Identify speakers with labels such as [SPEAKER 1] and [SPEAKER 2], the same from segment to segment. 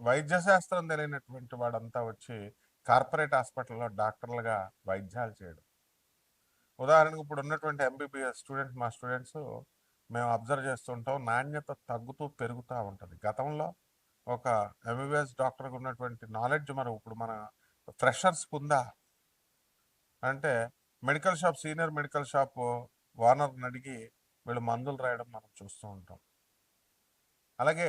[SPEAKER 1] వైద్య శాస్త్రం తెలియనటువంటి వాడంతా వచ్చి కార్పొరేట్ హాస్పిటల్లో డాక్టర్లుగా వైద్యాలు చేయడం. ఉదాహరణకు ఇప్పుడు ఉన్నటువంటి ఎంబీబీఎస్ స్టూడెంట్స్ మా స్టూడెంట్స్ మేము అబ్జర్వ్ చేస్తుంటాం నాణ్యత తగ్గుతూ పెరుగుతూ ఉంటుంది. గతంలో ఒక ఎంబీబీఎస్ డాక్టర్కి ఉన్నటువంటి నాలెడ్జ్ మనం ఇప్పుడు మన ఫ్రెషర్స్ ఉందా అంటే medical shop senior medical shop ఓనర్ని అడిగి వీళ్ళు మందులు రాయడం మనం చూస్తూ ఉంటాం. అలాగే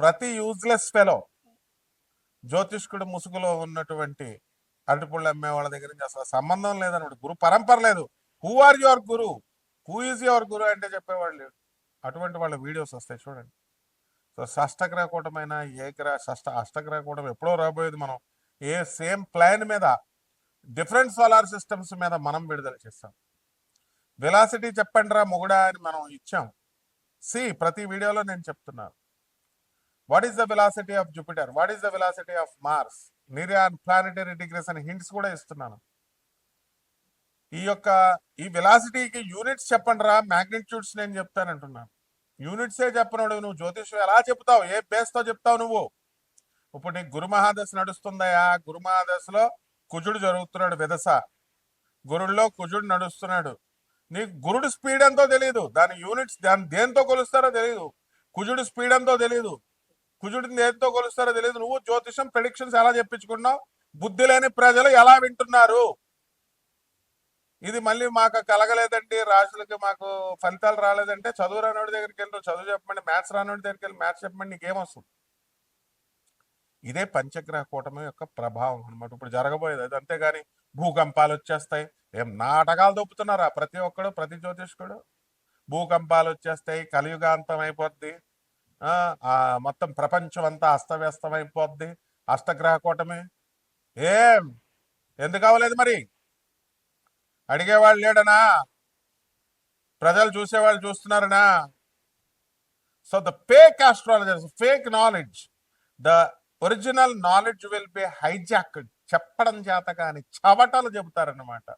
[SPEAKER 1] ప్రతి యూజ్లెస్ ఫెలో జ్యోతిష్కుడు ముసుగులో ఉన్నటువంటి అరటిపళ్ళు అమ్మే వాళ్ళ దగ్గర నుంచి అసలు సంబంధం లేదన్నమాట గురు పరంపర లేదు. Who are your guru who is your guru అంటే చెప్పేవాళ్ళు లేడు. అటువంటి వాళ్ళ వీడియోస్ వస్తాయి చూడండి. సో షష్టగ్రహ కూటమైన ఏ గ్రహ షష్ట అష్టగ్రహ కూటం ఎప్పుడో రాబోయేది మనం ఏ సేమ్ ప్లాన్ మీద డిఫరెంట్ సోలార్ సిస్టమ్స్ మీద మనం విడుదల చేస్తాం. వెలాసిటీ చెప్పండి రా మొగుడా అని మనం ఇచ్చాం. సి ప్రతి వీడియోలో నేను చెప్తున్నాను. What is the velocity of Jupiter what is the velocity of Mars నిర్యాన్ planetary degrees అని హింట్స్ కూడా ఇస్తున్నాను. ఈ యొక్క ఈ వెలాసిటీకి యూనిట్స్ చెప్పండి రా మ్యాగ్నిట్యూడ్స్ నేను చెప్తానంటున్నాను యూనిట్సే చెప్పనోడు నువ్వు జ్యోతిష్యం ఎలా చెప్తావు? ఏ బేస్తో చెప్తావు నువ్వు? ఇప్పుడు నీకు గురు మహాదశ నడుస్తుందయా? గురు మహాదశలో కుజుడు జరుగుతున్నాడు విదస గురుల్లో కుజుడు నడుస్తున్నాడు. నీకు గురుడు స్పీడ్ ఎంతో తెలియదు దాని యూనిట్స్ దాని దేంతో కొలుస్తారో తెలియదు కుజుడు స్పీడ్ ఎంతో తెలియదు కుజుడిని దేనితో కొలుస్తారో తెలియదు. నువ్వు జ్యోతిషం ప్రెడిక్షన్స్ ఎలా చెప్పించుకున్నావు? బుద్ధి లేని ప్రజలు ఎలా వింటున్నారు? ఇది మళ్ళీ మాకు కలగలేదండి. రాజులకి మాకు ఫలితాలు రాలేదంటే చదువు రానోడి దగ్గరికి వెళ్ళి చదువు చెప్పమండి మ్యాథ్స్ రానోడి దగ్గరికి వెళ్ళి మ్యాథ్స్ చెప్పండి నీకేమొస్తుంది ఇదే పంచగ్రహ కూటమి యొక్క ప్రభావం అన్నమాట. ఇప్పుడు జరగబోయేది అది. అంతేగాని భూకంపాలు వచ్చేస్తాయి. ఏం నాటకాలు దొప్పుతున్నారా ప్రతి ఒక్కడు ప్రతి జ్యోతిష్కుడు. భూకంపాలు వచ్చేస్తాయి కలియుగాంతం అయిపోద్ది. మొత్తం ప్రపంచం అంతా అస్తవ్యస్తం అయిపోద్ది అష్టగ్రహ కూటమి. ఏం? ఎందుకు అవ్వలేదు మరి? అడిగేవాళ్ళు లేడనా? ప్రజలు చూసేవాళ్ళు చూస్తున్నారనా? So the fake astrologers fake knowledge the original knowledge will be hijack చెప్పడం చేత కానీ చవటలు చెబుతారన్నమాట.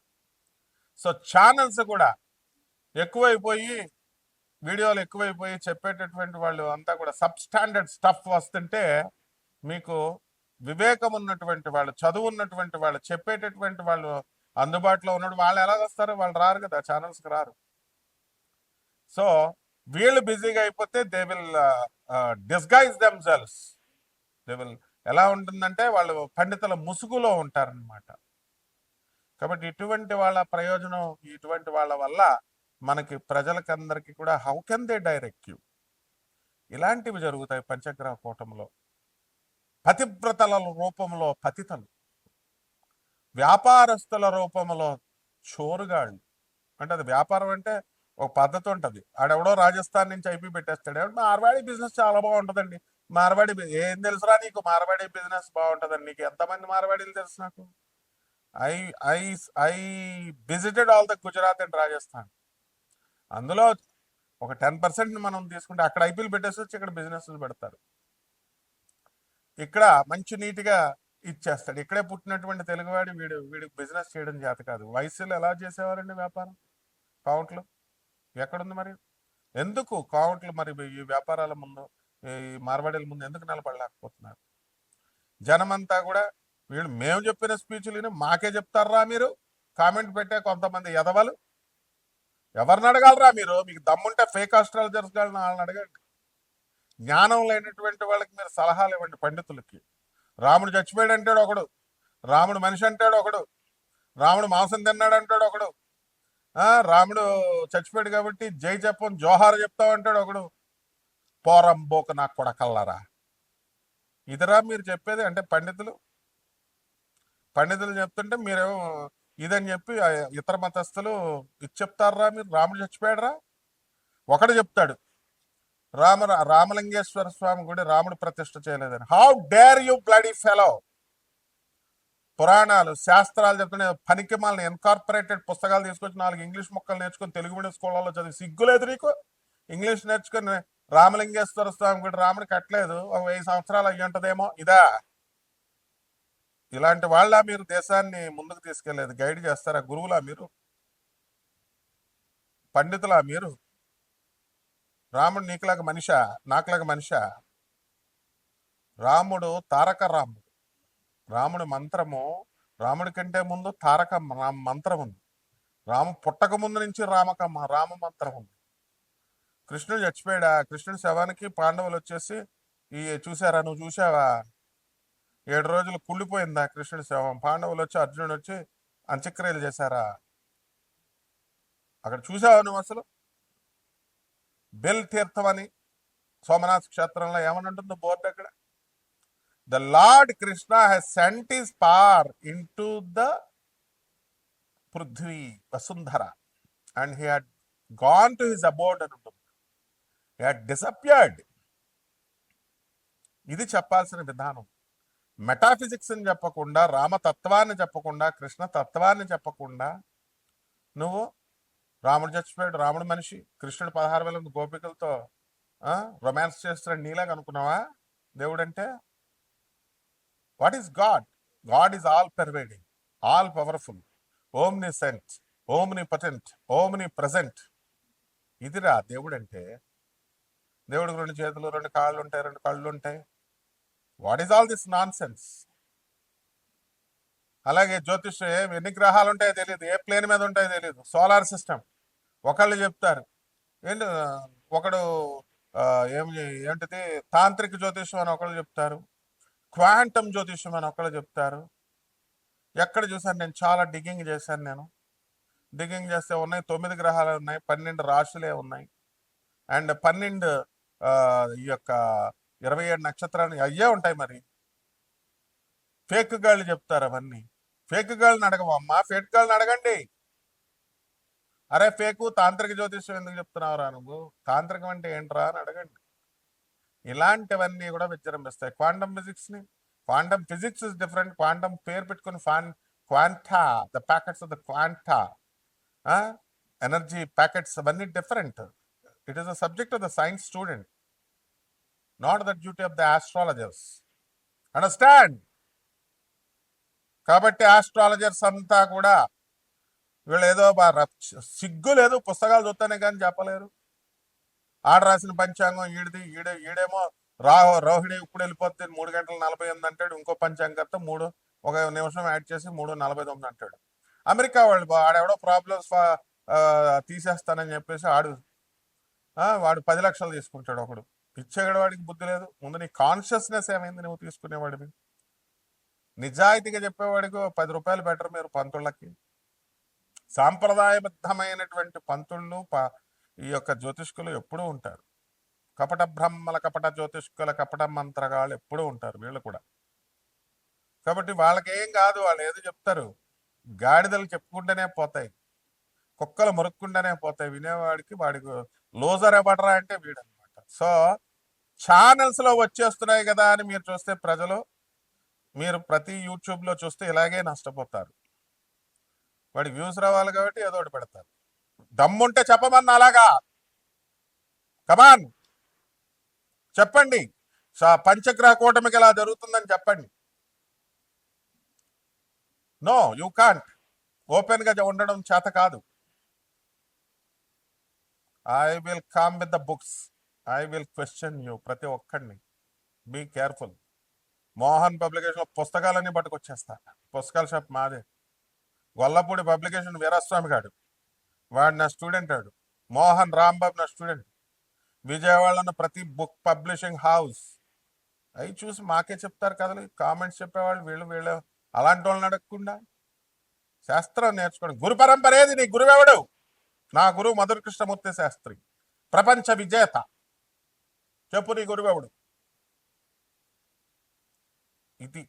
[SPEAKER 1] సో ఛానల్స్ కూడా ఎక్కువైపోయి వీడియోలు ఎక్కువైపోయి చెప్పేటటువంటి వాళ్ళు అంతా కూడా సబ్ స్టాండర్డ్ స్టఫ్ వస్తుంటే మీకు వివేకం ఉన్నటువంటి వాళ్ళు చదువు ఉన్నటువంటి వాళ్ళు చెప్పేటటువంటి వాళ్ళు అందుబాటులో ఉన్నట్టు వాళ్ళు ఎలా వస్తారు వాళ్ళు రారు కదా ఛానల్స్కి రారు. సో వీళ్ళు బిజీగా అయిపోతే they will disguise themselves they will ఎలా ఉంటుందంటే వాళ్ళు పండితుల ముసుగులో ఉంటారనమాట కాబట్టి ఇటువంటి వాళ్ళ ప్రయోజనం ఇటువంటి వాళ్ళ వల్ల మనకి ప్రజలకందరికీ కూడా how can they direct you ఇలాంటివి జరుగుతాయి పంచగ్రహ కూటంలో. పతివ్రతల రూపంలో పతితలు. వ్యాపారస్తుల రూపంలో చోరుగాళ్ళు. అంటే అది వ్యాపారం అంటే ఒక పద్ధతి ఉంటుంది. ఆడెవడో రాజస్థాన్ నుంచి ఐపీ పెట్టేస్తాడు. ఎవడు మార్వాడి బిజినెస్ చాలా బాగుంటుందండి. మార్వాడి ఏం తెలుసురా నీకు? మార్వాడి బిజినెస్ బాగుంటుందండి నీకు ఎంతమంది మార్వాడీలు తెలుసు నాకు? I I I visited all the Gujarat and Rajasthan అందులో ఒక టెన్ పర్సెంట్ మనం తీసుకుంటే అక్కడ ఐపీఎల్ పెట్టేసి వచ్చి ఇక్కడ బిజినెస్లు పెడతారు. ఇక్కడ మంచి నీట్గా ఇచ్చేస్తాడు. ఇక్కడే పుట్టినటువంటి తెలుగువాడి వీడు వీడికి బిజినెస్ చేయడం చేత కాదు. వయసులో ఎలా చేసేవారండి వ్యాపారం? కౌంట్లు ఎక్కడుంది మరి? ఎందుకు కౌంట్లు మరి ఈ వ్యాపారాల ముందు ఈ మార్వాడీల ముందు ఎందుకు నిలబడలేకపోతున్నారు? జనమంతా కూడా వీళ్ళు మేము చెప్పిన స్పీచ్లు మాకే చెప్తారా మీరు? కామెంట్ పెట్టే కొంతమంది ఎదవలు ఎవరిని అడగాలరా మీరు? మీకు దమ్ముంటే ఫేక్ ఆస్ట్రాలజర్స్ వాళ్ళని వాళ్ళని అడగండి. జ్ఞానం లేనటువంటి వాళ్ళకి మీరు సలహాలు ఇవ్వండి పండితులకి. రాముడు చచ్చిపోయాడు అంటాడు ఒకడు. రాముడు మనిషి అంటాడు ఒకడు. రాముడు మాంసం తిన్నాడు అంటాడు ఒకడు. రాముడు చచ్చిపోయాడు కాబట్టి జై చెప్పం జోహార్ చెప్తావు అంటాడు ఒకడు. పోరం బోక నాకు కొడకల్లారా? ఇదిరా మీరు చెప్పేది అంటే పండితులు. పండితులు చెప్తుంటే మీరేమో ఇదని చెప్పి ఇతర మతస్థులు ఇది చెప్తారా మీరు? రాముడు చచ్చిపోయాడరా? ఒకడు చెప్తాడు రామ రామలింగేశ్వర స్వామి గుడి రాముడు ప్రతిష్ఠ చేయలేదని. How dare you bloody fellow పురాణాలు శాస్త్రాలు చెప్తున్న పనికి మాలని ఇన్కార్పొరేటెడ్ పుస్తకాలు తీసుకొచ్చి నాలుగు ఇంగ్లీష్ మొక్కలు నేర్చుకొని తెలుగు మీడియం స్కూళ్ళలో చదివి సిగ్గులేదు నీకు? ఇంగ్లీష్ నేర్చుకొని రామలింగేశ్వర స్వామి గుడి రాముడు కట్టలేదు ఒక వెయ్యి సంవత్సరాలు అయ్యి ఉంటుందేమో ఇదా? ఇలాంటి వాళ్ళ మీరు దేశాన్ని ముందుకు తీసుకెళ్ళేదు? గైడ్ చేస్తారా గురువులా మీరు? పండితులా మీరు? రాముడు నీకులాగా మనిషా? నాకులాగా మనిష? రాముడు తారక రాముడు. రాముడి మంత్రము రాముడి కంటే ముందు తారక మంత్రం ఉంది రాము పుట్టక ముందు నుంచి రామక రామ మంత్రం ఉంది కృష్ణుడు చచ్చిపోయాడా? కృష్ణుడి శవానికి పాండవులు వచ్చేసి ఈ చూసారా నువ్వు చూసావా ఏడు రోజులు కుళ్ళిపోయిందా కృష్ణుడి శవం? పాండవులు వచ్చి అర్జునుడు వచ్చి అంత్యక్రియలు చేశారా? అక్కడ చూసావా నువ్వు అసలు? బెల్ తీర్థం అని సోమనాథ్ క్షేత్రంలో ఏమని ఉంటుందో బోర్డు అక్కడ? The lord Krishna has sent his part into the Prithvi Vasundhara and he had gone to his abode అని ఉంటుంది. He had disappeared. ఇది చెప్పాల్సిన విధానం. మెటాఫిజిక్స్ అని చెప్పకుండా రామతత్వాన్ని చెప్పకుండా కృష్ణ తత్వాన్ని చెప్పకుండా నువ్వు రాముడు చచ్చిపోయాడు రాముడు మనిషి కృష్ణుడు పదహారు వేల గోపికలతో రొమాన్స్ చేస్తున్నాడు నీలాగా అనుకున్నావా? దేవుడు అంటే what is God God is all pervading all powerful omniscient omnipotent omnipresent ఇదిరా దేవుడు అంటే దేవుడికి రెండు చేతులు రెండు కాళ్ళు ఉంటాయి రెండు కళ్ళు ఉంటాయి. What is all this nonsense అలాగే జ్యోతిష్ ఎన్ని గ్రహాలు ఉంటాయో తెలియదు ఏ ప్లేన్ మీద ఉంటాయో తెలియదు సోలార్ సిస్టమ్ ఒకళ్ళు చెప్తారు ఏంటి ఒకడు ఏం ఏంటిది తాంత్రిక జ్యోతిష్యం అని ఒకళ్ళు చెప్తారు క్వాంటమ్ జ్యోతిష్యం అని ఒకళ్ళు చెప్తారు. ఎక్కడ చూసాను నేను? చాలా డిగ్గింగ్ చేశాను నేను. డిగ్గింగ్ చేస్తే ఉన్నాయి తొమ్మిది గ్రహాలు ఉన్నాయి పన్నెండు రాశులే ఉన్నాయి. అండ్ పన్నెండు ఈ యొక్క ఇరవై ఏడు నక్షత్రాలు అయ్యే ఉంటాయి మరి. ఫేక్ గాళ్ళు చెప్తారు అవన్నీ. ఫేక్ గాళ్ళని అడగవమ్మా ఫేక్ గాళ్ళని అడగండి. అరే ఫేకు తాంత్రిక జ్యోతిష్యం ఎందుకు చెప్తున్నావురా నువ్వు? తాంత్రికం అంటే ఏంట్రా అని అడగండి. ఇలాంటివన్నీ కూడా విజృంభిస్తాయి. Quantum ఫిజిక్స్ని quantum physics is different. Quantum పేరు పెట్టుకుని fan quanta the packets of the quanta. Energy packets అవన్నీ different. It is the subject of the science student. Not the duty of the astrologers understand కాబట్టి astrologers అంతా కూడా వీళ్ళు ఏదో బా- సిగ్గు లేదు పుస్తకాలు చూస్తేనే కానీ చెప్పలేరు. ఆడ రాసిన పంచాంగం ఈడిది ఈడే ఈడేమో రాహో రోహిణి ఇప్పుడు వెళ్ళిపోతే మూడు గంటల నలభై ఎనిమిది అంటాడు ఇంకో పంచాంగంతో మూడు ఒక నిమిషం యాడ్ చేసి మూడు నలభై తొమ్మిది అంటాడు. అమెరికా వాళ్ళు బా- ఆడెవడో ప్రాబ్లమ్స్ తీసేస్తానని చెప్పేసి ఆడు వాడు పది లక్షలు తీసుకుంటాడు ఒకడు. పిచ్చేగడ వాడికి బుద్ధి లేదు. ముందు నీ కాన్షియస్నెస్ ఏమైంది నువ్వు తీసుకునేవాడివి? నిజాయితీగా చెప్పేవాడికి పది రూపాయలు బెటర్ మీరు పంతుళ్ళకి. సాంప్రదాయబద్ధమైనటువంటి పంతుళ్ళు ప- ఈ యొక్క జ్యోతిష్కులు ఎప్పుడూ ఉంటారు. కపట బ్రహ్మల కపట జ్యోతిష్కుల కపట మంత్రగాళ్ళు ఎప్పుడూ ఉంటారు వీళ్ళు కూడా. కాబట్టి వాళ్ళకేం కాదు వాళ్ళు ఏదో చెప్తారు. గాడిదలు చెప్పుకుంటూనే పోతాయి. కుక్కలు మురుక్కుంటూనే పోతాయి. వినేవాడికి వాడికి లోజర్ ఎవడరా అంటే వీడన్నమాట సో ఛానల్స్లో వచ్చేస్తున్నాయి కదా అని మీరు చూస్తే ప్రజలు మీరు ప్రతి యూట్యూబ్లో చూస్తే ఇలాగే నష్టపోతారు. వాడి వ్యూస్ రావాలి కాబట్టి ఏదో ఒకటి పెడతారు. దమ్ముంటే చెప్పమన్నా అలాగా. కమాన్! చెప్పండి. పంచగ్రహ కూటమికి ఇలా జరుగుతుందని చెప్పండి. No you can't. ఓపెన్గా ఉండడం చేత కాదు. I will come with the books. I will question you ప్రతి ఒక్కడిని. బీ కేర్ఫుల్ మోహన్ పబ్లికేషన్లో పుస్తకాలన్నీ పట్టుకొచ్చేస్తా. పుస్తకాల షాప్ మాదే. గొల్లపూడి పబ్లికేషన్ వీరాస్వామి గాడు. వాడు నా స్టూడెంట్ ఆడు మోహన్ రాంబాబు నా స్టూడెంట్. విజయవాడలో ప్రతి బుక్ పబ్లిషింగ్ హౌస్. అవి చూసి మాకే చెప్తారు కదలు. కామెంట్స్ చెప్పేవాళ్ళు వీళ్ళు వీళ్ళు అలాంటి వాళ్ళని అడగకుండా. శాస్త్రం నేర్చుకోండి. గురు పరంపర ఏది? నీ గురువెవడు? నా గురువు మధుర కృష్ణమూర్తి శాస్త్రి. ప్రపంచ విజేత. చెప్పు నీ గురువెవడు ఇది.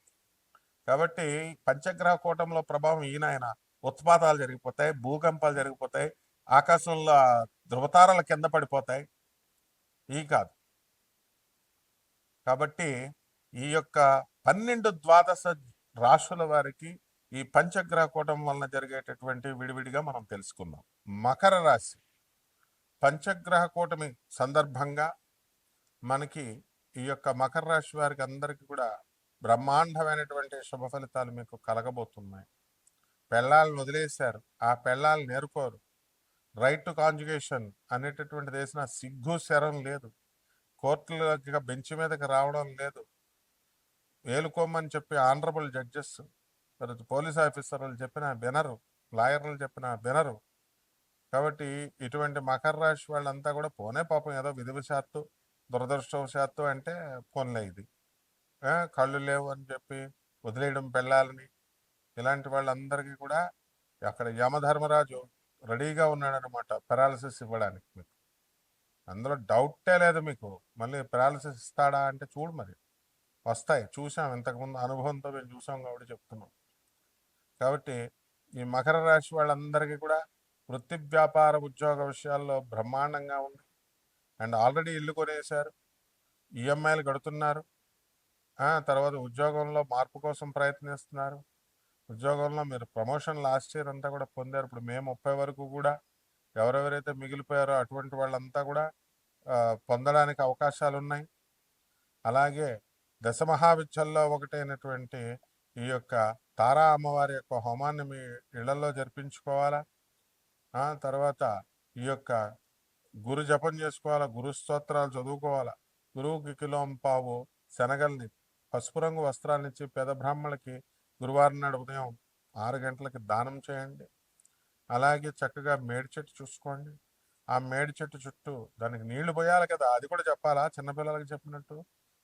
[SPEAKER 1] కాబట్టి పంచగ్రహ కూటంలో ప్రభావం ఈయన ఉత్పాతాలు జరిగిపోతాయి భూకంపాలు జరిగిపోతాయి ఆకాశంలో ధృవతారాల కింద పడిపోతాయి. ఈ కాదు. కాబట్టి ఈ యొక్క పన్నెండు ద్వాదశ రాశుల వారికి ఈ పంచగ్రహ కూటం వలన జరిగేటటువంటి విడివిడిగా మనం తెలుసుకుందాం. మకర రాశి. పంచగ్రహ కూటమి సందర్భంగా మనకి ఈ యొక్క మకర రాశి వారికి అందరికీ కూడా బ్రహ్మాండమైనటువంటి శుభ ఫలితాలు మీకు కలగబోతున్నాయి. పెళ్ళాలను వదిలేశారు. ఆ పెళ్ళాలు నేర్కోరు. రైట్ టు కాంజుగేషన్ అనేటటువంటిది వేసిన సిగ్గు శరం లేదు. కోర్టులకి బెంచ్ మీదకి రావడం లేదు. వేలుకోమని చెప్పి ఆనరబుల్ జడ్జెస్ పోలీస్ ఆఫీసర్లు చెప్పిన బెనరు లాయర్లు చెప్పిన బెనరు కాబట్టి ఇటువంటి మకర రాశి వాళ్ళంతా కూడా పోనే పాపం ఏదో విధివశాత్తు. దురదృష్టవశాత్తు అంటే ఫోన్లే ఇది. కళ్ళు లేవు అని చెప్పి వదిలేయడం పెళ్ళాలని ఇలాంటి వాళ్ళందరికీ కూడా అక్కడ యమధర్మరాజు రెడీగా ఉన్నాడనమాట పెరాలసిస్ ఇవ్వడానికి మీకు. అందులో డౌటే లేదు మీకు. మళ్ళీ పెరాలసిస్ ఇస్తాడా అంటే చూడు మరి. వస్తాయి. చూసాం ఇంతకుముందు అనుభవంతో మేము చూసాం కాబట్టి చెప్తున్నాం. కాబట్టి ఈ మకర రాశి వాళ్ళందరికీ కూడా వృత్తి వ్యాపార ఉద్యోగ విషయాల్లో బ్రహ్మాండంగా ఉంది అండ్ ఆల్రెడీ ఇల్లు కొనేశారు ఈఎంఐలు కడుతున్నారు. తర్వాత ఉద్యోగంలో మార్పు కోసం ప్రయత్నిస్తున్నారు. ఉద్యోగంలో మీరు ప్రమోషన్ లాస్ట్ ఇయర్ అంతా కూడా పొందారు. ఇప్పుడు మే ముప్పై వరకు కూడా ఎవరెవరైతే మిగిలిపోయారో అటువంటి వాళ్ళంతా కూడా పొందడానికి అవకాశాలు ఉన్నాయి అలాగే దశమహావిద్యల్లో ఒకటైనటువంటి ఈ యొక్క తారా అమ్మవారి యొక్క హోమాన్ని మీ ఇళ్ళలో జరిపించుకోవాలా? తర్వాత ఈ యొక్క గురు జపం చేసుకోవాలా? గురు స్తోత్రాలు చదువుకోవాలా? గురువుకి కిలోం పావు శనగల్ని పసుపు రంగు వస్త్రాలు ఇచ్చి పేద బ్రాహ్మణులకి గురువారం నాడు ఉదయం ఆరు గంటలకి దానం చేయండి. అలాగే చక్కగా మేడి చెట్టు చూసుకోండి. ఆ మేడి చెట్టు చుట్టూ దానికి నీళ్ళు పోయాలి కదా? అది కూడా చెప్పాలా? చిన్నపిల్లలకి చెప్పినట్టు.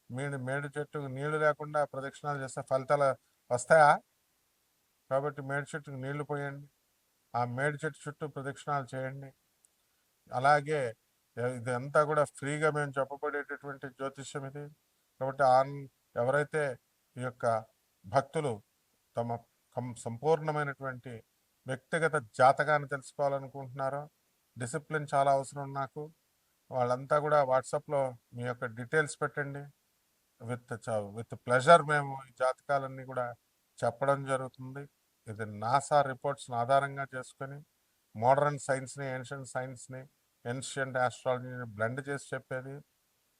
[SPEAKER 1] మీరు మేడి చెట్టుకు నీళ్ళు లేకుండా ప్రదక్షిణాలు చేస్తే ఫలితాలు వస్తాయా? కాబట్టి మేడి చెట్టుకు నీళ్ళు పోయండి. ఆ మేడి చెట్టు చుట్టూ ప్రదక్షిణాలు చేయండి. అలాగే ఇదంతా కూడా ఫ్రీగా మేము చెప్పబడేటటువంటి జ్యోతిష్యం ఇది. కాబట్టి ఆన్ ఎవరైతే ఈ యొక్క భక్తులు తమ కం- సంపూర్ణమైనటువంటి వ్యక్తిగత జాతకాన్ని తెలుసుకోవాలనుకుంటున్నారో డిసిప్లిన్ చాలా అవసరం నాకు. వాళ్ళంతా కూడా వాట్సాప్లో మీ యొక్క డీటెయిల్స్ పెట్టండి. విత్ విత్ ప్లెజర్ మేము ఈ జాతకాలన్నీ కూడా చెప్పడం జరుగుతుంది. ఇది నాసా రిపోర్ట్స్ని ఆధారంగా చేసుకొని మోడర్న్ సైన్స్ని ఏన్షియంట్ సైన్స్ని ఎన్షియంట్ ఆస్ట్రాలజీని బ్లెండ్ చేసి చెప్పేది.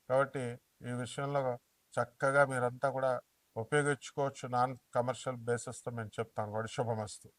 [SPEAKER 1] కాబట్టి ఈ విషయంలో చక్కగా మీరంతా కూడా ఉపయోగించుకోవచ్చు. నాన్ కమర్షియల్ బేసిస్తో మేము చెప్తాం. కూడా శుభమస్తు.